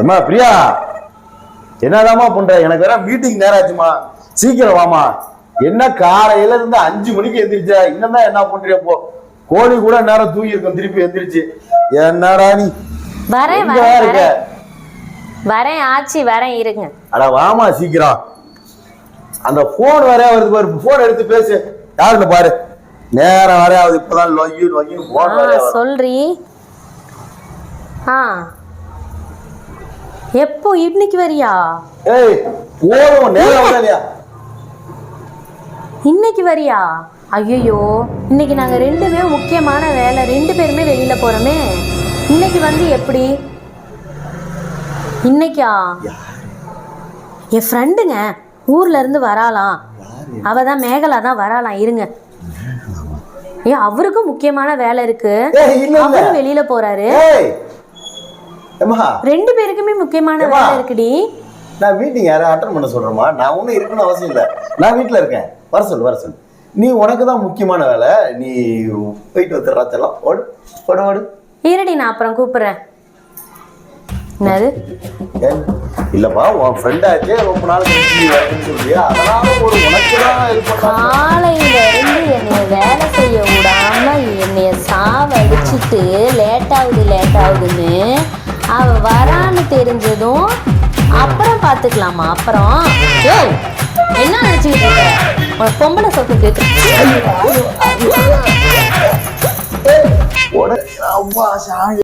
ஏம்மா பிரியா? என்னதாம்மா பண்ற? எனக்கு வேற மீட்டிங் நேரம் ஆச்சுமா சீக்கிரம் வாமா என்ன காலையில இருந்து அஞ்சு மணிக்கு எந்திரிச்ச? இன்னும் தான் என்ன பண்றிய போ. கோழி கூட நேரம் தூங்கி இருக்கும் திருப்பி எந்திரிச்சு. என்னடா நீ? வரேன் இருக்க? வரேன். ஆச்சி வரேன் இருங்க. அட வாமா சீக்கிரம். அந்த போன் வேற வருது பாரு. போன் எடுத்து பேசு. யாருன்னு பாரு. நேரம் வரையாவது இப்பதான் லொய்யு லொய்யு போன். சொல்றி. ஆ. எப்போ இன்னைக்கு வரியா? ஏய் போதும் நேரம் வரல இல்லையா இன்னைக்கு வரியா? ஐயோ இன்னைக்கு நாங்க ரெண்டுமே முக்கியமான வேலை ரெண்டு பேருமே வெளியில போறோமே. இன்னைக்கு வந்து எப்படி? இன்னைக்கா? என் ஃப்ரெண்டுங்க ஊர்ல இருந்து வராளாம். அவ தான் மேகலா தான் வராளாம். இருங்க. ஏ அவருக்கும் முக்கியமான வேலை இருக்கு. அவரும் வெளியில போறாரு. ரெண்டு பேருக்குமே முக்கியமான. வேலை இருக்குடி. நான் மீட்டிங் யாரும் அட்டன் பண்ண சொல்றேம்மா. நான் ஒன்றும் இருக்கணும்னு அவசியம் இல்லை. நான் வீட்டில் இருக்கேன். வர சொல்லு வர சொல்லு. நீ உனக்கு தான் முக்கியமான வேலை. நீ போயிட்டு வந்துடுறா செல்லம் ஓடு ஓடு ஓடு. இருடி நான் அப்புறம் கூப்பிடுறேன். என்னது? இல்லப்பா உன் ஃப்ரெண்ட் ஆச்சே ரொம்ப நாள் சொல்றியா? அதனால ஒரு உனக்கு தான் காலையில இருந்து என்னைய வேலை செய்ய விடாம என்னைய சாவடிச்சிட்டு லேட் ஆகுது லேட் ஆகுதுன்னு அவ வரான்னு தெரிஞ்சதும் அப்புறம் பார்த்துக்கலாமா அப்புறம். என்ன நினச்சிக்கிட்டு இருக்க? பொம்பளை சொத்து கேட்டு. சாங்க